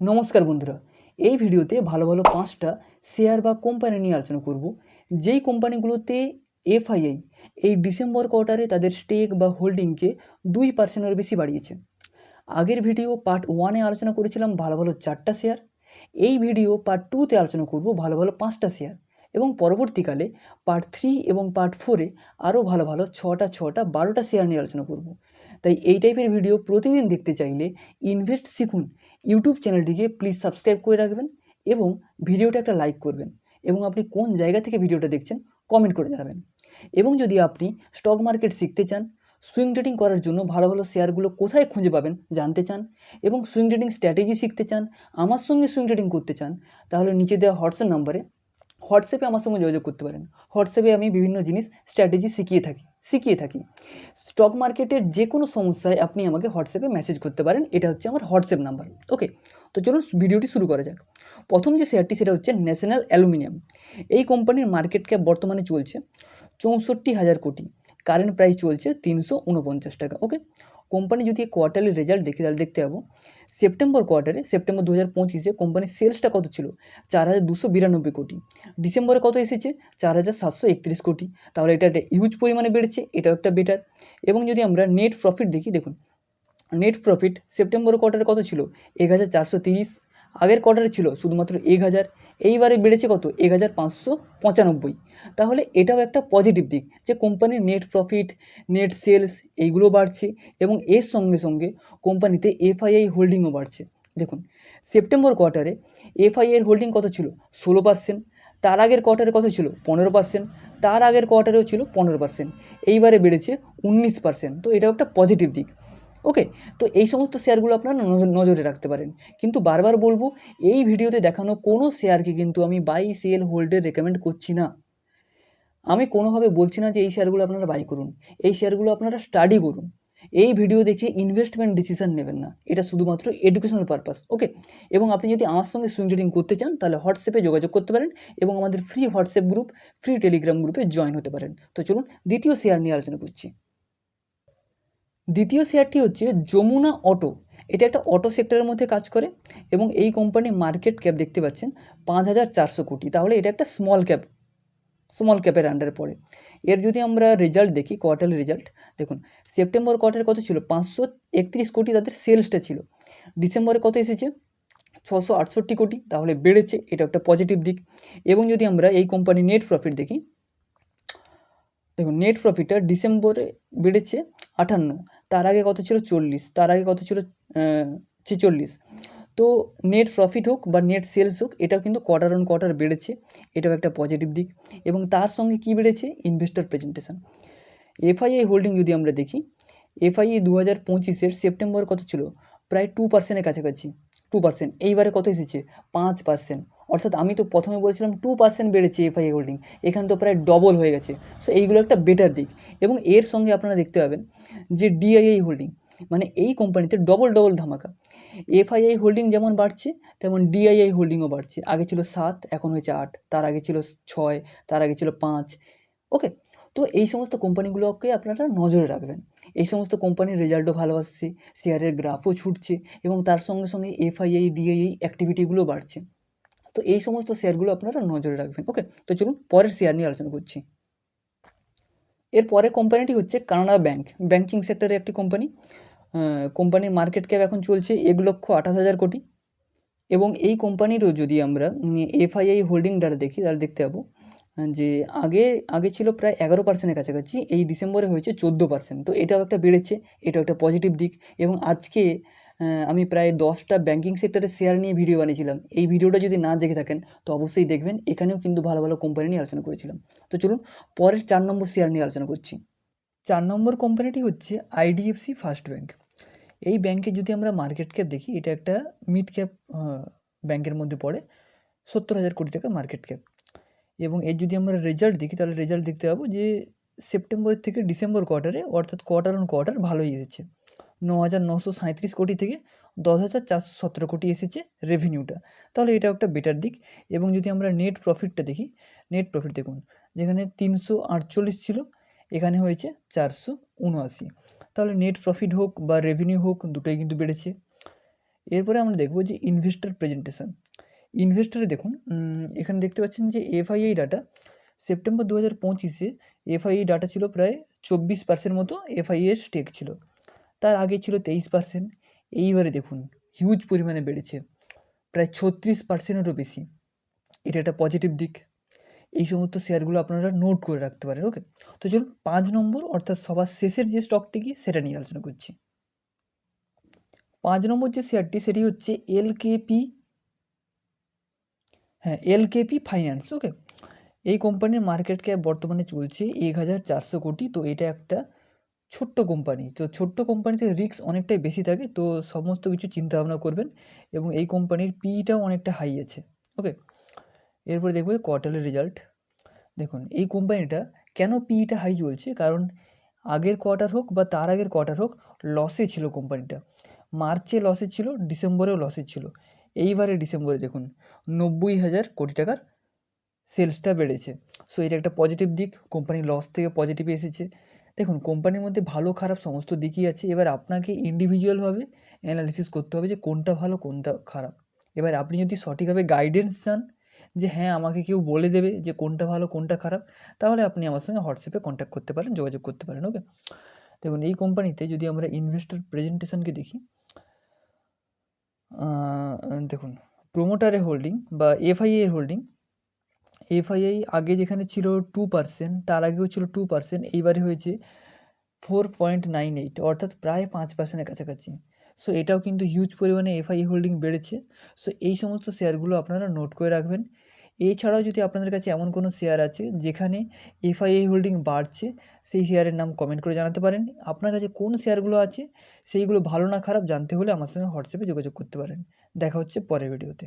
নমস্কার বন্ধুরা। এই ভিডিওতে ভালো ভালো পাঁচটা শেয়ার বা কোম্পানি নিয়ে আলোচনা করব। যেই কোম্পানিগুলোতে এফআইআই এই ডিসেম্বর কোয়ার্টারে তাদের স্টেক বা হোল্ডিংকে দুই পার্সেন্টের বেশি বাড়িয়েছে। আগের ভিডিও পার্ট ওয়ানে আলোচনা করেছিলাম ভালো ভালো চারটা শেয়ার। এই ভিডিও পার্ট টুতে আলোচনা করব ভালো ভালো পাঁচটা শেয়ার। এবং পরবর্তীকালে পার্ট থ্রি এবং পার্ট ফোরে আরও ভালো ভালো ছটা ছটা, বারোটা শেয়ার নিয়ে আলোচনা করব। তাই এই টাইপের ভিডিও প্রতিদিন দেখতে চাইলে ইনভেস্ট শিখুন। ইউটিউব চ্যানেলটিকে প্লিজ সাবস্ক্রাইব করে রাখবেন এবং ভিডিওটা একটা লাইক করবেন এবং আপনি কোন জায়গা থেকে ভিডিওটা দেখছেন কমেন্ট করে জানাবেন। এবং যদি আপনি স্টক মার্কেট শিখতে চান সুইং ট্রেডিং করার জন্য ভালো ভালো শেয়ারগুলো কোথায় খুঁজে পাবেন জানতে চান এবং সুইং ট্রেডিং স্ট্র্যাটেজি শিখতে চান, আমার সঙ্গে সুইং ট্রেডিং করতে চান, তাহলে নিচে দেওয়া হোয়াটসঅ্যাপ নাম্বারে হোয়াটসঅ্যাপে আমার সঙ্গে যোগাযোগ করতে পারেন। হোয়াটসঅ্যাপে আমি বিভিন্ন জিনিস স্ট্র্যাটেজি শিখিয়ে থাকি শিখিয়ে থাকি। স্টক মার্কেটের যে কোনো সমস্যায় আপনি আমাকে হোয়াটসঅ্যাপে মেসেজ করতে পারেন। এটা হচ্ছে আমার হোয়াটসঅ্যাপ নাম্বার ওকে তো চলুন ভিডিওটি শুরু করা যাক। প্রথম যে শেয়ারটি সেটা হচ্ছে ন্যাশনাল অ্যালুমিনিয়াম এই কোম্পানির মার্কেট ক্যাপ বর্তমানে চলছে চৌষট্টি হাজার কোটি। কারেন্ট প্রাইস চলছে তিনশো উনপঞ্চাশ টাকা ওকে কোম্পানি যদি কোয়ার্টারলি রেজাল্ট দেখি, তাহলে দেখতে পাবো সেপ্টেম্বর কোয়ার্টারে, সেপ্টেম্বর দু হাজার পঁচিশে কোম্পানির সেলসটা কত ছিল? চার হাজার দুশো বিরানব্বই কোটি। ডিসেম্বরে কত এসেছে? চার হাজার সাতশো একত্রিশ কোটি। তাহলে এটা একটা হিউজ পরিমাণে বেড়েছে, এটাও একটা বেটার এবং যদি আমরা নেট প্রফিট দেখি, দেখুন নেট প্রফিট সেপ্টেম্বর কোয়ার্টারে কত ছিল? এক হাজার চারশো তিরিশ আগের কোয়ার্টারে ছিল শুধুমাত্র এক হাজার, এইবারে বেড়েছে কত? এক হাজার পাঁচশো পঁচানব্বই। তাহলে এটাও একটা পজিটিভ দিক যে কোম্পানির নেট প্রফিট নেট সেলস এইগুলো বাড়ছে এবং এর সঙ্গে সঙ্গে কোম্পানিতে এফআইআই হোল্ডিংও বাড়ছে। দেখুন সেপ্টেম্বর কোয়ার্টারে এফআইআই হোল্ডিং কত ছিল? ষোলো পার্সেন্ট তার আগের কোয়ার্টারে কত ছিল? পনেরো পার্সেন্ট তার আগের কোয়ার্টারেও ছিল পনেরো পার্সেন্ট এইবারে বেড়েছে উনিশ পার্সেন্ট তো এটাও একটা পজিটিভ দিক। ওকে তো এই সমস্ত শেয়ারগুলো আপনারা নজর- রাখতে পারেন। কিন্তু বারবার বলব, এই ভিডিওতে দেখানো কোনো শেয়ারকে কিন্তু আমি বাই সেল হোল্ডের রেকমেন্ড করছি না। আমি কোনোভাবে বলছি না যে এই শেয়ারগুলো আপনারা বাই করুন। এই শেয়ারগুলো আপনারা স্টাডি করুন। এই ভিডিও দেখে ইনভেস্টমেন্ট ডিসিশন নেবেন না। এটা শুধুমাত্র এডুকেশনাল পারপাস ওকে এবং আপনি যদি আমার সঙ্গে সুইং ট্রেডিং করতে চান, তাহলে হোয়াটসঅ্যাপে যোগাযোগ করতে পারেন এবং আমাদের free WhatsApp group free Telegram গ্রুপে জয়েন হতে পারেন। তো চলুন দ্বিতীয় শেয়ার নিয়ে আলোচনা করছি। দ্বিতীয় শেয়ারটি হচ্ছে যমুনা অটো। এটা একটা অটো সেক্টরের মধ্যে কাজ করে এবং এই কোম্পানি মার্কেট ক্যাপ দেখতে পাচ্ছেন পাঁচ হাজার চারশো কোটি। তাহলে এটা একটা স্মল ক্যাপ, স্মল ক্যাপের আন্ডারে পড়ে। এর যদি আমরা রেজাল্ট দেখি কোয়ার্টার রেজাল্ট দেখুন সেপ্টেম্বর কোয়ার্টারে কত ছিল? পাঁচশো একত্রিশ কোটি তাদের সেলসটা ছিল। ডিসেম্বরে কত এসেছে? ছশো আটষট্টি কোটি। তাহলে বেড়েছে এটা একটা পজিটিভ দিক। এবং যদি আমরা এই কোম্পানি নেট প্রফিট দেখি, দেখুন নেট প্রফিটটা ডিসেম্বরে বেড়েছে আটান্ন, তার আগে কত ছিল চল্লিশ, তার আগে কত ছিল ছেচল্লিশ। তো নেট প্রফিট হোক বা নেট সেলস হোক, এটাও কিন্তু কোয়ার্টার অন কোয়ার্টার বেড়েছে, এটাও একটা পজিটিভ দিক। এবং তার সঙ্গে কী বেড়েছে? ইনভেস্টর প্রেজেন্টেশন এফআইআই হোল্ডিং যদি আমরা দেখি এফআইআই দু হাজার পঁচিশের সেপ্টেম্বর কত ছিল? প্রায় টু পার্সেন্টের কাছাকাছি টু পার্সেন্ট এইবারে কত এসেছে? পাঁচ পার্সেন্ট অর্থাৎ আমি তো প্রথমে বলেছিলাম টু পার্সেন্ট বেড়েছে এফআইআই হোল্ডিং এখানে তো প্রায় ডবল হয়ে গেছে। সো এইগুলো একটা বেটার দিক। এবং এর সঙ্গে আপনারা দেখতে পাবেন যে ডিআইআই হোল্ডিং মানে এই কোম্পানিতে ডবল ডবল ধামাকা। এফআইআই হোল্ডিং যেমন বাড়ছে, তেমন ডিআইআই হোল্ডিংও বাড়ছে। আগে ছিল সাত, এখন হয়েছে আট। তার আগে ছিল ছয়, তার আগে ছিল পাঁচ। ওকে তো এই সমস্ত কোম্পানিগুলোকে আপনারা নজরে রাখবেন। এই সমস্ত কোম্পানির রেজাল্টও ভালো আসছে শেয়ারের গ্রাফও ছুটছে, এবং তার সঙ্গে সঙ্গে এফআইআই ডিআইআই অ্যাক্টিভিটিগুলো বাড়ছে। তো এই সমস্ত শেয়ারগুলো আপনারা নজরে রাখবেন। ওকে তো চলুন পরের শেয়ার নিয়ে আলোচনা করছি। এর পরে কোম্পানিটি হচ্ছে কানাডা ব্যাংক ব্যাংকিং সেক্টরে একটি কোম্পানি কোম্পানির মার্কেট ক্যাপ এখন চলছে এক লক্ষ আঠাশ হাজার কোটি। এবং এই কোম্পানিরও যদি আমরা এফআইআই হোল্ডিং ডাটা দেখি, তাহলে দেখতে পাবো, যে আগে আগে ছিল প্রায় এগারো পার্সেন্টের কাছাকাছি, এই ডিসেম্বরে হয়েছে চোদ্দ পার্সেন্ট তো এটাও একটা বেড়েছে, এটাও একটা পজিটিভ দিক। এবং আজকে আমি প্রায় দশটা ব্যাঙ্কিং সেক্টরের শেয়ার নিয়ে ভিডিও বানিয়েছিলাম। এই ভিডিওটা যদি না দেখে থাকেন, তো অবশ্যই দেখবেন, এখানেও কিন্তু ভালো ভালো কোম্পানি নিয়ে আলোচনা করেছিলাম। তো চলুন, পরের চার নম্বর শেয়ার নিয়ে আলোচনা করছি। চার নম্বর কোম্পানিটি হচ্ছে আইডিএফসি ফার্স্ট ব্যাঙ্ক এই ব্যাংকে যদি আমরা মার্কেট ক্যাপ দেখি, এটা একটা মিড ক্যাপ ব্যাংকের মধ্যে পড়ে সত্তর হাজার কোটি টাকা মার্কেট ক্যাপ এবং এর যদি আমরা রেজাল্ট দেখি, তাহলে রেজাল্ট দেখতে পাবো যে সেপ্টেম্বর থেকে ডিসেম্বর কোয়ার্টারে অর্থাৎ কোয়ার্টার অন কোয়ার্টার ভালোই এসেছে ন হাজার নশো সাঁত্রিশ কোটি থেকে দশ হাজার চারশো সতেরো কোটি এসেছে রেভিনিউটা তাহলে এটা একটা বেটার দিক। এবং যদি আমরা নেট প্রফিটটা দেখি নেট প্রফিট দেখুন, যেখানে তিনশো আটচল্লিশ ছিল, এখানে হয়েছে চারশো উনআশি। তাহলে নেট প্রফিট হোক বা রেভিনিউ হোক, দুটোই কিন্তু বেড়েছে। এরপরে আমরা দেখব যে ইনভেস্টর প্রেজেন্টেশন ইনভেস্টারে দেখুন এখানে দেখতে পাচ্ছেন যে এফআইআই ডাটা সেপ্টেম্বর দু হাজার পঁচিশে এফআইআই ডাটা ছিল প্রায় চব্বিশ পার্সেন্ট মতো এফআইএর স্টেক ছিল। তার আগে ছিল তেইশ পার্সেন্ট এইবারে দেখুন হিউজ পরিমাণে বেড়েছে। প্রায় ছত্রিশ পার্সেন্টেরও বেশি। এটা একটা পজিটিভ দিক। এই সমস্ত শেয়ারগুলো আপনারা নোট করে রাখতে পারেন ওকে তো চলুন, পাঁচ নম্বর, অর্থাৎ সবার শেষের যে স্টকটি কি, সেটা নিয়ে আলোচনা করছি। পাঁচ নম্বর যে শেয়ারটি সেটি হচ্ছে এলকেপি হ্যাঁ এলকেপি ফাইন্যান্স ওকে এই কোম্পানির মার্কেট ক্যাপ বর্তমানে চলছে এক হাজার চারশো কোটি। তো এটা একটা ছোট্ট কোম্পানি তো ছোট্ট কোম্পানিতে রিস্ক অনেকটাই বেশি থাকে, তো সমস্ত কিছু চিন্তা ভাবনা করবেন এবং এই কোম্পানির পিইটাও অনেকটা হাই আছে ওকে এরপরে দেখব কোয়ার্টারলি রেজাল্ট দেখুন, এই কোম্পানিটা কেন পিইটা হাই চলছে? কারণ আগের কোয়ার্টার হোক বা তার আগের কোয়ার্টার হোক লসে ছিল কোম্পানিটা মার্চে লসে ছিল, ডিসেম্বরেও লসে ছিল। এইবারে ডিসেম্বরে দেখুন, নব্বই হাজার কোটি টাকার সেলসটা বেড়েছে। সো এটা একটা পজিটিভ দিক কোম্পানি লস থেকে পজিটিভে এসেছে। দেখুন, কোম্পানির মধ্যে ভালো খারাপ সমস্ত দিকই আছে। এবার আপনাকে ইন্ডিভিজুয়ালভাবে অ্যানালিসিস করতে হবে যে কোনটা ভালো, কোনটা খারাপ। এবার আপনি যদি সঠিকভাবে গাইডেন্স চান যে হ্যাঁ আমাকে কেউ বলে দেবে যে কোনটা ভালো, কোনটা খারাপ, তাহলে আপনি আমার সঙ্গে হোয়াটসঅ্যাপে কন্ট্যাক্ট করতে পারেন, যোগাযোগ করতে পারেন ওকে দেখুন, এই কোম্পানিতে যদি আমরা ইনভেস্টর প্রেজেন্টেশনকে দেখি দেখুন প্রোমোটারের হোল্ডিং বা এফআইএ এর হোল্ডিং এফআইআই আগে যেখানে ছিল টু পার্সেন্ট তার আগেও ছিল টু পার্সেন্ট এইবারে হয়েছে ফোর পয়েন্ট নাইন এইট অর্থাৎ প্রায় পাঁচ পার্সেন্টের কাছাকাছি। সো এটাও কিন্তু হিউজ পরিমাণে এফআই হোল্ডিং বেড়েছে। সো এই সমস্ত শেয়ারগুলো আপনারা নোট করে রাখবেন। এছাড়াও যদি আপনাদের কাছে এমন কোনো শেয়ার আছে যেখানে এফআইআই হোল্ডিং বাড়ছে, সেই শেয়ারের নাম কমেন্ট করে জানাতে পারেন। আপনার কাছে কোন শেয়ারগুলো আছে, সেইগুলো ভালো না খারাপ জানতে হলে আমার সঙ্গে হোয়াটসঅ্যাপে যোগাযোগ করতে পারেন। দেখা হচ্ছে পরের ভিডিওতে